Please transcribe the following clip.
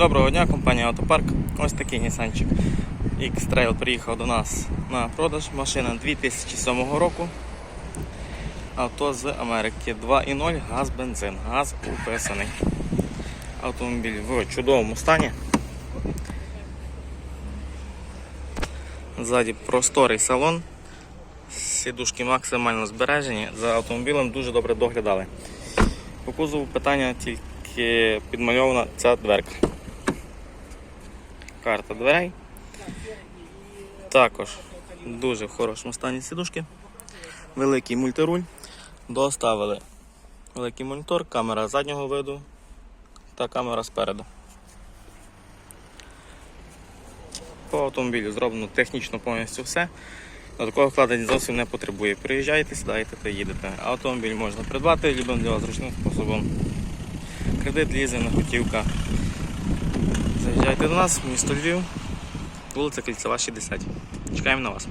Доброго дня, компанія Автопарк. Ось такий Нісанчик X-Trail приїхав до нас на продаж. Машина 2007 року. Авто з Америки 2.0 газ бензин. Газ уписаний. Автомобіль в чудовому стані. Ззаді просторий салон. Сідушки максимально збережені. За автомобілем дуже добре доглядали. По кузову питання тільки підмальована ця дверка. Карта дверей. Також дуже в хорошому стані сідушки. Великий мультируль. Доставили великий монітор, камера заднього виду та камера спереду. По автомобілю зроблено технічно повністю все. Такого вкладення зовсім не потребує. Приїжджайте, сідаєте та їдете. Автомобіль можна придбати любим для вас зручним способом. Кредит, лізинг, готівка. Заїжджайте до нас, місто Львів, вулиця Кільцева, 60. Чекаємо на вас.